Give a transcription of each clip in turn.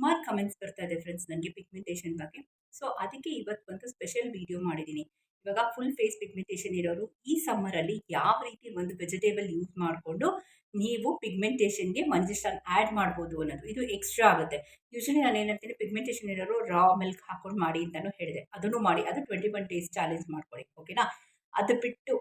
ಸುಮಾರು ಕಮೆಂಟ್ಸ್ ಬರ್ತಾ ಇದೆ ಫ್ರೆಂಡ್ಸ್ ನನಗೆ ಪಿಗ್ಮೆಂಟೇಷನ್ ಬಗ್ಗೆ. ಸೊ ಅದಕ್ಕೆ ಇವತ್ತು ಒಂದು ಸ್ಪೆಷಲ್ ವಿಡಿಯೋ ಮಾಡಿದ್ದೀನಿ ಇವಾಗ ಫುಲ್ ಫೇಸ್ ಪಿಗ್ಮೆಂಟೇಷನ್ ಇರೋರು ಈ ಸಮ್ಮರಲ್ಲಿ ಯಾವ ರೀತಿ ಒಂದು ವೆಜಿಟೇಬಲ್ ಯೂಸ್ ಮಾಡಿಕೊಂಡು ನೀವು ಪಿಗ್ಮೆಂಟೇಷನ್ಗೆ ಮಂಜಿಸ್ಟನ್ನು ಆ್ಯಡ್ ಮಾಡ್ಬೋದು ಅನ್ನೋದು. ಇದು ಎಕ್ಸ್ಟ್ರಾ ಆಗುತ್ತೆ. ಯೂಶಲಿ ನಾನು ಏನಂತೀನಿ ಪಿಗ್ಮೆಂಟೇಷನ್ ಇರೋರು ರಾ ಮಿಲ್ಕ್ ಹಾಕೊಂಡು ಮಾಡಿ ಅಂತಲೂ ಹೇಳಿದೆ. ಅದನ್ನು ಮಾಡಿ, ಅದು ಟ್ವೆಂಟಿ ಒನ್ ಡೇಸ್ ಚಾಲೆಂಜ್ ಮಾಡ್ಕೊಳ್ಳಿ ಓಕೆನಾ ಅದು ಬಿಟ್ಟು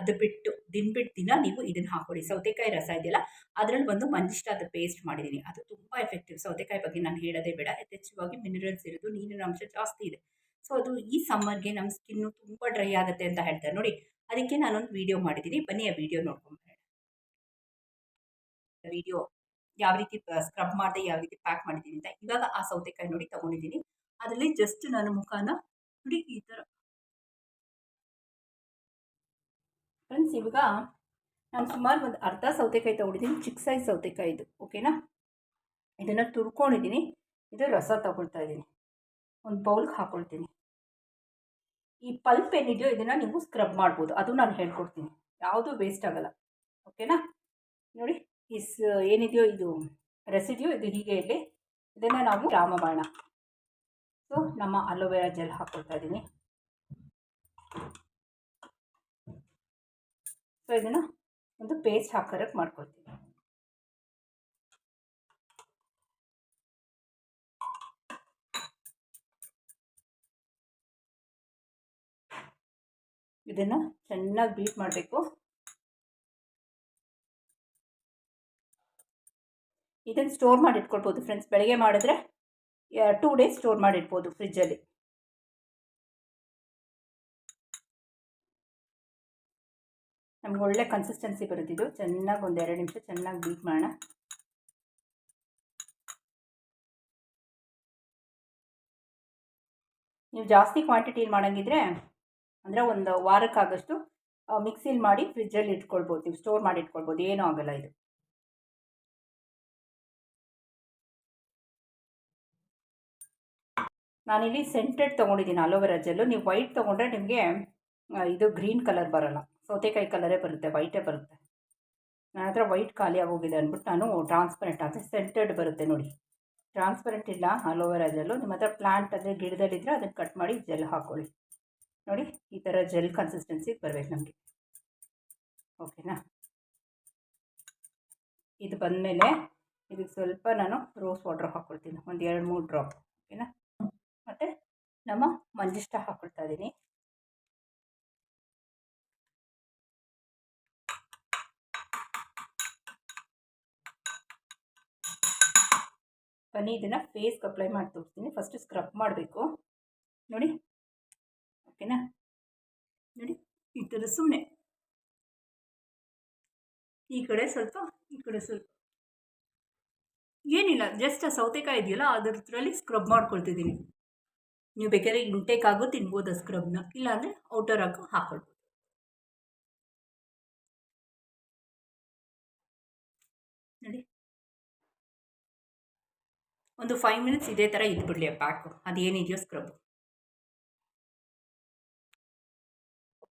ಅದು ಬಿಟ್ಟು, ದಿನ ಬಿಟ್ಟು ದಿನ ನೀವು ಇದನ್ನು ಹಾಕೊಳ್ಳಿ ಸೌತೆಕಾಯಿ ರಸ ಇದೆಯಲ್ಲ, ಅದರಲ್ಲಿ ಒಂದು ಮಂಜಿಷ್ಟಾದ ಪೇಸ್ಟ್ ಮಾಡಿದ್ದೀನಿ ಅದು ತುಂಬ ಎಫೆಕ್ಟಿವ್ ಸೌತೆಕಾಯಿ ಬಗ್ಗೆ ನಾನು ಹೇಳೋದೇ ಬೇಡ. ಯಥೇಚ್ಛವಾಗಿ ಮಿನರಲ್ಸ್ ಇರೋದು, ನೀರಿನ ಅಂಶ ಜಾಸ್ತಿ ಇದೆ. ಸೊ ಅದು ಈ ಸಮ್ಮರ್ಗೆ ನಮ್ಮ ಸ್ಕಿನ್ನು ತುಂಬ ಡ್ರೈ ಆಗುತ್ತೆ ಅಂತ ಹೇಳ್ತಾರೆ. ನೋಡಿ, ಅದಕ್ಕೆ ನಾನೊಂದು ವಿಡಿಯೋ ಮಾಡಿದ್ದೀನಿ ಬನ್ನಿ ಆ ವಿಡಿಯೋ ನೋಡ್ಕೊಂಬರೋಣ ವಿಡಿಯೋ ಯಾವ ರೀತಿ ಸ್ಕ್ರಬ್ ಮಾಡಿದೆ, ಯಾವ ರೀತಿ ಪ್ಯಾಕ್ ಮಾಡಿದ್ದೀನಿ ಅಂತ. ಇವಾಗ ಆ ಸೌತೆಕಾಯಿ ನೋಡಿ ತಗೊಂಡಿದ್ದೀನಿ ಅದರಲ್ಲಿ ಜಸ್ಟ್ ನಾನು ಮುಖಾನ, ನೋಡಿ, ಈ ಥರ ಫ್ರೆಂಡ್ಸ್ ಇವಾಗ ನಾನು ಸುಮಾರು ಒಂದು ಅರ್ಧ ಸೌತೆಕಾಯಿ ತೊಗೊಂಡಿದ್ದೀನಿ ಚಿಕ್ಕ ಸೈಜ್ ಸೌತೆಕಾಯಿ ಇದು ಓಕೆನಾ ಇದನ್ನು ತುರ್ಕೊಂಡಿದ್ದೀನಿ ಇದು ರಸ ತಗೊಳ್ತಾ ಇದ್ದೀನಿ ಒಂದು ಬೌಲ್ಗೆ ಹಾಕ್ಕೊಳ್ತೀನಿ ಈ ಪಲ್ಪ್ ಏನಿದೆಯೋ ಇದನ್ನು ನೀವು ಸ್ಕ್ರಬ್ ಮಾಡ್ಬೋದು, ಅದು ನಾನು ಹೇಳ್ಕೊಡ್ತೀನಿ. ಯಾವುದೂ ವೇಸ್ಟ್ ಆಗೋಲ್ಲ ಓಕೆನಾ ನೋಡಿ ಇಸ್ ಏನಿದೆಯೋ ಇದು ರೆಸಿಡಿಯೋ ಇದು ಹೀಗೆ ಇರಲಿ, ಇದನ್ನು ನಾವು ರಾಮಬಾಣ. ಸೊ ನಮ್ಮ ಅಲೋವೆರಾ ಜೆಲ್ ಹಾಕ್ಕೊಳ್ತಾ ಇದ್ದೀನಿ ಸೊ ಇದನ್ನು ಒಂದು ಪೇಸ್ಟ್ ಹಾಕೋರಕ್ಕೆ ಮಾಡ್ಕೊಳ್ತೀನಿ. ಇದನ್ನು ಚೆನ್ನಾಗಿ ಬೀಟ್ ಮಾಡಬೇಕು. ಇದನ್ನು ಸ್ಟೋರ್ ಮಾಡಿ ಇಟ್ಕೊಳ್ಬೋದು ಫ್ರೆಂಡ್ಸ್ ಬೆಳಗ್ಗೆ ಮಾಡಿದ್ರೆ ಟೂ ಡೇಸ್ ಸ್ಟೋರ್ ಮಾಡಿಡ್ಬೋದು ಫ್ರಿಜ್ಜಲ್ಲಿ ನಮ್ಗೆ ಒಳ್ಳೆ ಕನ್ಸಿಸ್ಟೆನ್ಸಿ ಬರುತ್ತಿದ್ದು ಚೆನ್ನಾಗಿ ಒಂದು ಎರಡು ನಿಮಿಷ ಚೆನ್ನಾಗಿ ಬೀಟ್ ಮಾಡೋಣ. ನೀವು ಜಾಸ್ತಿ ಕ್ವಾಂಟಿಟಿ ಮಾಡೋಂಗಿದ್ರೆ, ಅಂದರೆ ಒಂದು ವಾರಕ್ಕಾಗಷ್ಟು ಮಿಕ್ಸಿಲಿ ಮಾಡಿ ಫ್ರಿಜ್ಜಲ್ಲಿ ಇಟ್ಕೊಳ್ಬೋದು. ನೀವು ಸ್ಟೋರ್ ಮಾಡಿ ಇಟ್ಕೊಳ್ಬೋದು. ಏನೂ ಆಗಲ್ಲ ಇದು. ನಾನಿಲ್ಲಿ ಸೆಂಟೆಡ್ ತೊಗೊಂಡಿದ್ದೀನಿ ಅಲೋವೆರಾ ಜೆಲ್ಲು ನೀವು ವೈಟ್ ತೊಗೊಂಡ್ರೆ ನಿಮಗೆ ಇದು ಗ್ರೀನ್ ಕಲರ್ ಬರೋಲ್ಲ. ಸೌತೆಕಾಯಿ ಕಲರೇ ಬರುತ್ತೆ ವೈಟೇ ಬರುತ್ತೆ. ನನ್ನ ಹತ್ರ ವೈಟ್ ಖಾಲಿ ಆಗೋಗಿದೆ ಅಂದ್ಬಿಟ್ಟು ನಾನು ಟ್ರಾನ್ಸ್ಪರೆಂಟ್ ಅಂದರೆ ಸೆಂಟೆಡ್ ಬರುತ್ತೆ ನೋಡಿ. ಟ್ರಾನ್ಸ್ಪರೆಂಟ್ ಇಲ್ಲ ಅಲೋವೆರಾ ಜೆಲ್ಲು ನಿಮ್ಮ ಹತ್ರ ಪ್ಲಾಂಟ್ ಅಂದರೆ ಗಿಡದಲ್ಲಿದ್ದರೆ ಅದನ್ನು ಕಟ್ ಮಾಡಿ ಜೆಲ್ ಹಾಕ್ಕೊಳ್ಳಿ ನೋಡಿ, ಈ ಥರ ಜೆಲ್ ಕನ್ಸಿಸ್ಟೆನ್ಸಿಗೆ ಬರಬೇಕು ನಮಗೆ. ಓಕೆನಾ ಇದು ಬಂದಮೇಲೆ ಇದಕ್ಕೆ ಸ್ವಲ್ಪ ನಾನು ರೋಸ್ ವಾಟ್ರ್ ಹಾಕ್ಕೊಳ್ತೀನಿ ಒಂದು ಎರಡು ಮೂರು ಡ್ರಾಪ್ ಓಕೆನಾ ಮತ್ತು ನಮ್ಮ ಮಂಜಿಷ್ಟ ಹಾಕ್ಕೊಳ್ತಾ ಇದ್ದೀನಿ. ಬನ್ನಿ, ಇದನ್ನು ಫೇಸ್ಗೆ ಅಪ್ಲೈ ಮಾಡಿ ತೋರಿಸ್ತೀನಿ ಫಸ್ಟ್ ಸ್ಕ್ರಬ್ ಮಾಡಬೇಕು. ನೋಡಿ. ಓಕೆನಾ ನೋಡಿ, ಈ ಥರ ಸುಮ್ಮನೆ ಈ ಕಡೆ ಸ್ವಲ್ಪ, ಈ ಕಡೆ ಸ್ವಲ್ಪ. ಏನಿಲ್ಲ ಜಸ್ಟ್ ಆ ಸೌತೆಕಾಯಿ ಇದೆಯಲ್ಲ ಅದರಲ್ಲಿ ಸ್ಕ್ರಬ್ ಮಾಡ್ಕೊಳ್ತಿದ್ದೀನಿ. ನೀವು ಬೇಕಾದ್ರೆ ಇಂಟೇಕ್ ಆಗೋ ತಿನ್ಬೋದು ಆ ಸ್ಕ್ರಬ್ನ ಇಲ್ಲಾಂದರೆ ಔಟರ್ ಆಗೋ ಹಾಕ್ಕೊಳ್ಬೋದು. ಒಂದು ಫೈವ್ ಮಿನಿಟ್ಸ್ ಇದೇ ಥರ ಇದ್ಬಿಡಲಿ ಪ್ಯಾಕು ಅದೇನಿದೆಯೋ ಸ್ಕ್ರಬ್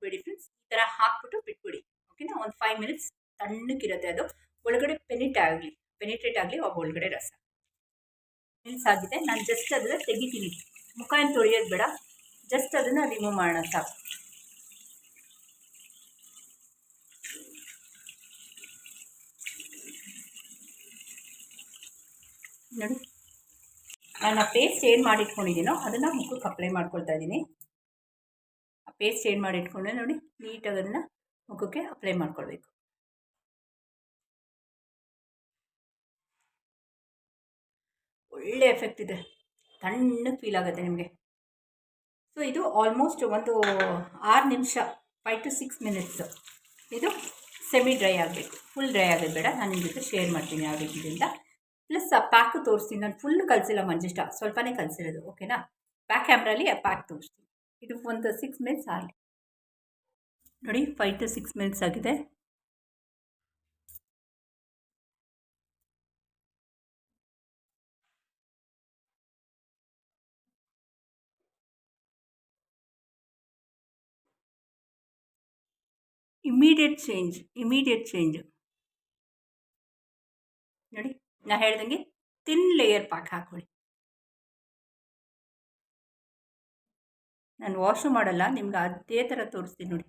ಬಿಡಿ ಫ್ರೆಂಡ್ಸ್ ಈ ಥರ ಹಾಕ್ಬಿಟ್ಟು ಬಿಟ್ಬಿಡಿ. ಓಕೆನಾ ಒಂದು ಫೈವ್ ಮಿನಿಟ್ಸ್ ತಣ್ಣಕ್ಕಿರುತ್ತೆ ಅದು. ಒಳಗಡೆ ಪೆನಿಟ್ ಆಗಲಿ. ಪೆನಿಟ್ರೇಟ್ ಆಗಲಿ ಅವಾಗ ಒಳಗಡೆ ರಸ. ಮಿಲ್ಸ್ ಆಗಿದೆ. ನಾನು ಜಸ್ಟ್ ಅದನ್ನು ತೆಗಿತೀನಿ. ಮುಖ ಏನು ತೊಳೆಯೋದು ಬೇಡ. ಜಸ್ಟ್ ಅದನ್ನು ರಿಮೂವ್ ಮಾಡೋಣ ಸಾಕು. ನೋಡಿ. ನಾನು ಆ ಪೇಸ್ಟ್ ಏನು ಮಾಡಿಟ್ಕೊಂಡಿದ್ದೀನೋ ಅದನ್ನು ಮುಖಕ್ಕೆ ಅಪ್ಲೈ ಮಾಡ್ಕೊಳ್ತಾ ಇದ್ದೀನಿ. ಆ ಪೇಸ್ಟ್ ಏನು ಮಾಡಿ ಇಟ್ಕೊಂಡೆ ನೋಡಿ ನೀಟಾಗಿ ಅದನ್ನು ಮುಖಕ್ಕೆ ಅಪ್ಲೈ ಮಾಡ್ಕೊಳ್ಬೇಕು. ಒಳ್ಳೆ ಎಫೆಕ್ಟ್ ಇದೆ. ತಣ್ಣಗೆ ಫೀಲ್ ಆಗುತ್ತೆ ನಿಮಗೆ. ಸೊ ಇದು ಆಲ್ಮೋಸ್ಟ್ ಒಂದು ಆರು ನಿಮಿಷ ಫೈವ್ ಟು ಸಿಕ್ಸ್ ಮಿನಿಟ್ಸ್ ಇದು ಸೆಮಿ ಡ್ರೈ ಆಗಬೇಕು. ಫುಲ್ ಡ್ರೈ ಆಗೋದು ಬೇಡ. ನಾನು ನಿಮ್ಮ ಜೊತೆ ಶೇರ್ ಮಾಡ್ತೀನಿ ಯಾವ ರೀತಿಯಿಂದ. ಪ್ಲಸ್ ಆ ಪ್ಯಾಕು ತೋರಿಸ್ತೀನಿ. ನಾನು ಫುಲ್ ಕಲಿಸಿಲ್ಲ ಮಂಜಿಷ್ಟ ಸ್ವಲ್ಪನೇ ಕಲಿಸಿರೋದು ಓಕೆನಾ ಬ್ಯಾಕ್ ಕ್ಯಾಮ್ರಲ್ಲಿ ಆ ಪ್ಯಾಕ್ ತೋರಿಸ್ತೀನಿ. ಇದು ಒಂದು ಸಿಕ್ಸ್ ಮಿನಿಟ್ಸ್ ಆಗಲಿ. ನೋಡಿ ಫೈವ್ ಟು ಸಿಕ್ಸ್ ಮಿನಿಟ್ಸ್ ಆಗಿದೆ. ಇಮಿಡಿಯೇಟ್ ಚೇಂಜ್ ಇಮಿಡಿಯೇಟ್ ಚೇಂಜ್ ನಾ ಹೇಳ್ದಂಗೆ ತಿನ್ ಲೇಯರ್ ಪಾಕ್ ಹಾಕೊಳ್ಳಿ ನಾನು ವಾಶು ಮಾಡಲ್ಲ, ನಿಮ್ಗೆ ಅದೇ ಥರ ತೋರಿಸ್ತೀನಿ ನೋಡಿ.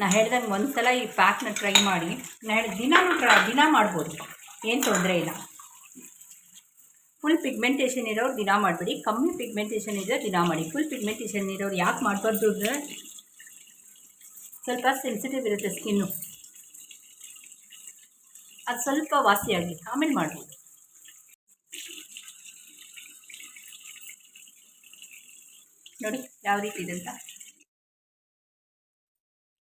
ನಾ ಹೇಳ್ದಂಗೆ ಒಂದು ಸಲ ಈ ಪ್ಯಾಕ್ನ ಟ್ರೈ ಮಾಡಿ, ನಾ ಹೇಳಿದ ದಿನಾನೂ ಟ್ರೈ ದಿನ ಮಾಡ್ಬೋದು, ಏನು ತೊಂದರೆ ಇಲ್ಲ. ಫುಲ್ ಪಿಗ್ಮೆಂಟೇಷನ್ ಇರೋರು ದಿನ ಮಾಡಬೇಡಿ, ಕಮ್ಮಿ ಪಿಗ್ಮೆಂಟೇಷನ್ ಇದ್ದರೆ ದಿನ ಮಾಡಿ ಫುಲ್ ಪಿಗ್ಮೆಂಟೇಷನ್ ಇರೋರು ಯಾಕೆ ಮಾಡಬಾರ್ದು ಅಂದರೆ ಸ್ವಲ್ಪ ಸೆನ್ಸಿಟಿವ್ ಇರುತ್ತೆ ಸ್ಕಿನ್ನು ಅದು ಸ್ವಲ್ಪ ವಾಸಿಯಾಗಿ, ಆಮೇಲೆ ಮಾಡ್ಬೋದು. ನೋಡಿ ಯಾವ ರೀತಿ ಇದೆ ಅಂತ.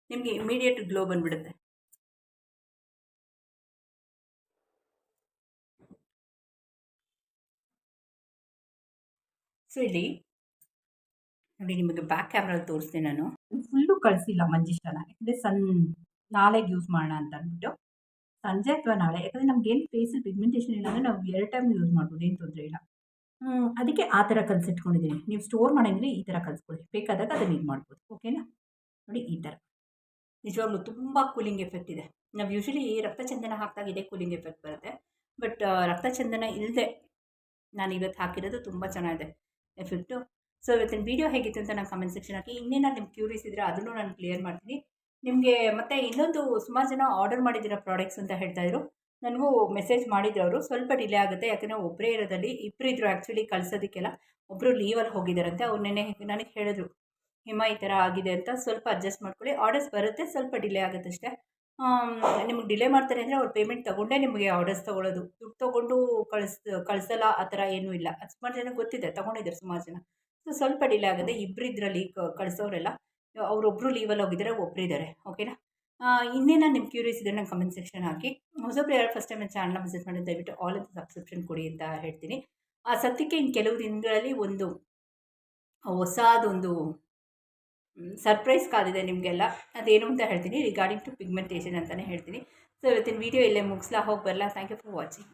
ನಿಮಗೆ ಇಮಿಡಿಯೇಟ್ ಗ್ಲೋ ಬಂದ್ಬಿಡುತ್ತೆ. ಸೊ ಇಲ್ಲಿ, ನೋಡಿ ನಿಮಗೆ ಬ್ಯಾಕ್ ಕ್ಯಾಮ್ರಲ್ಲಿ ತೋರಿಸ್ತೀನಿ ನಾನು. ಫುಲ್ಲು ಕಳಿಸಿಲ್ಲ ಮಂಜಿಷ್ಟನ ಯಾಕಂದರೆ ಸನ್ ನಾಳೆಗೆ ಯೂಸ್ ಮಾಡೋಣ ಅಂತ ಅಂದ್ಬಿಟ್ಟು. ಸಂಜೆ ಅಥವಾ ನಾಳೆ? ಯಾಕಂದರೆ ನಮ್ಗೇನು ಫೇಸಲ್ಲಿ ಪಿಗ್ಮೆಂಟೇಷನ್ ಇಲ್ಲ ಅಂದರೆ ನಾವು ಎರಡು ಟೈಮ್ ಯೂಸ್ ಮಾಡ್ಬೋದು, ಏನು ತೊಂದರೆ ಇಲ್ಲ. ಅದಕ್ಕೆ ಆ ಥರ ಕಲಿಸಿಟ್ಕೊಂಡಿದ್ದೀನಿ ನೀವು ಸ್ಟೋರ್ ಮಾಡಿದ್ರೆ ಈ ಥರ ಕಲಿಸ್ಕೊಳ್ಳಿ ಬೇಕಾದಾಗ ಅದನ್ನು ಇದು ಮಾಡ್ಬೋದು. ಓಕೆನಾ ನೋಡಿ ಈ ಥರ ನಿಜವಾಗ್ಲೂ ತುಂಬ ಕೂಲಿಂಗ್ ಎಫೆಕ್ಟ್ ಇದೆ. ನಾವು ಯೂಶಲಿ ರಕ್ತಚಂದನ ಹಾಕಿದಾಗ ಇದೇ ಕೂಲಿಂಗ್ ಎಫೆಕ್ಟ್ ಬರುತ್ತೆ. ಬಟ್ ರಕ್ತಚಂದನ ಇಲ್ಲದೆ ನಾನು ಇವತ್ತು ಹಾಕಿರೋದು ತುಂಬ ಚೆನ್ನಾಗಿದೆ. ಎಫೆಕ್ಟು ಸೊ ಇವತ್ತಿನ ವೀಡಿಯೋ ಹೇಗಿತ್ತು ಅಂತ ನಾನು ಕಮೆಂಟ್ ಸೆಕ್ಷನ್ ಹಾಕಿ. ಇನ್ನೇನಾದ್ರು ನಿಮ್ಗೆ ಕ್ಯೂರಿಯಸ್ ಇದ್ದರೆ ಅದನ್ನು ನಾನು ಕ್ಲಿಯರ್ ಮಾಡ್ತೀನಿ. ನಿಮಗೆ ಮತ್ತು ಇನ್ನೊಂದು ಸುಮಾರು ಜನ ಆರ್ಡರ್ ಮಾಡಿದ್ದೀರ ಪ್ರಾಡಕ್ಟ್ಸ್ ಅಂತ ಹೇಳ್ತಾಯಿದ್ರು ನನಗೂ ಮೆಸೇಜ್ ಮಾಡಿದ್ರು ಅವರು. ಸ್ವಲ್ಪ ಡಿಲೇ ಆಗುತ್ತೆ. ಯಾಕಂದರೆ ಒಬ್ಬರೇ ಇರೋದಲ್ಲಿ ಇಬ್ಬರು ಇದ್ರು ಆ್ಯಕ್ಚುಲಿ ಕಳ್ಸೋದಕ್ಕೆಲ್ಲ. ಒಬ್ಬರು ಲೀವಲ್ಲಿ ಹೋಗಿದ್ದಾರಂತೆ ಅವ್ರು ನೆನೆ ನನಗೆ ಹೇಳಿದ್ರು. ಹಿಮ, ಈ ಥರ ಆಗಿದೆ ಅಂತ ಸ್ವಲ್ಪ ಅಡ್ಜಸ್ಟ್ ಮಾಡ್ಕೊಳ್ಳಿ. ಆರ್ಡರ್ಸ್ ಬರುತ್ತೆ, ಸ್ವಲ್ಪ ಡಿಲೇ ಆಗುತ್ತೆ ಅಷ್ಟೇ. ನಿಮಗೆ ಡಿಲೇ ಮಾಡ್ತಾರೆ ಅಂದರೆ ಅವ್ರು ಪೇಮೆಂಟ್ ತೊಗೊಂಡೇ ನಿಮಗೆ ಆರ್ಡರ್ಸ್ ತೊಗೊಳ್ಳೋದು. ದುಡ್ಡು ತೊಗೊಂಡು ಕಳಿಸ್, ಕಳಿಸಲ್ಲ, ಆ ಥರ ಏನೂ ಇಲ್ಲ. ಸುಮಾರು ಜನ ಗೊತ್ತಿದೆ ತೊಗೊಂಡಿದ್ದಾರೆ ಸುಮಾರು ಜನ. ಸೊ ಸ್ವಲ್ಪ ಡಿಲೇ ಆಗುತ್ತೆ. ಇಬ್ಬರಿದ್ರಲ್ಲಿ ಕಳಿಸೋರೆಲ್ಲ. ಅವರೊಬ್ಬರು ಲೀವಲ್ಲಿ ಹೋಗಿದ್ದಾರೆ ಒಬ್ಬರಿದ್ದಾರೆ ಓಕೆನಾ ಇನ್ನೇನು ನಿಮ್ಮ ಕ್ಯೂರಿಯಸ್ ಇದ್ದರೆ ನಂಗೆ ಕಮೆಂಟ್ ಸೆಕ್ಷನ್ ಹಾಕಿ. ಹೊಸಬ್ರು ಯಾರು ಫಸ್ಟ್ ಟೈಮ್ ಚಾನಲ್ನ ವಿಸಿಟ್ ಮಾಡಿ ದಯವಿಟ್ಟು ಆಲ್ ಅಂತ ಸಬ್ಸ್ಕ್ರಿಪ್ಷನ್ ಕೊಡಿ ಅಂತ ಹೇಳ್ತೀನಿ. ಆ ಸತ್ಯಕ್ಕೆ ಇನ್ನು ಕೆಲವು ದಿನಗಳಲ್ಲಿ ಒಂದು, ಹೊಸದೊಂದು ಸರ್ಪ್ರೈಸ್ ಕಾದಿದೆ ನಿಮಗೆಲ್ಲ. ಅದೇನು ಅಂತ ಹೇಳ್ತೀನಿ ರಿಗಾರ್ಡಿಂಗ್ ಟು ಪಿಗ್ಮೆಂಟೇಷನ್ ಅಂತಲೇ ಹೇಳ್ತೀನಿ. ಸೊ ಇವತ್ತಿನ ವೀಡಿಯೋ ಇಲ್ಲೇ ಮುಗಿಸ್ಲಾ, ಹೋಗಿ ಬರಲ್ಲ ಥ್ಯಾಂಕ್ ಯು ಫಾರ್ ವಾಚಿಂಗ್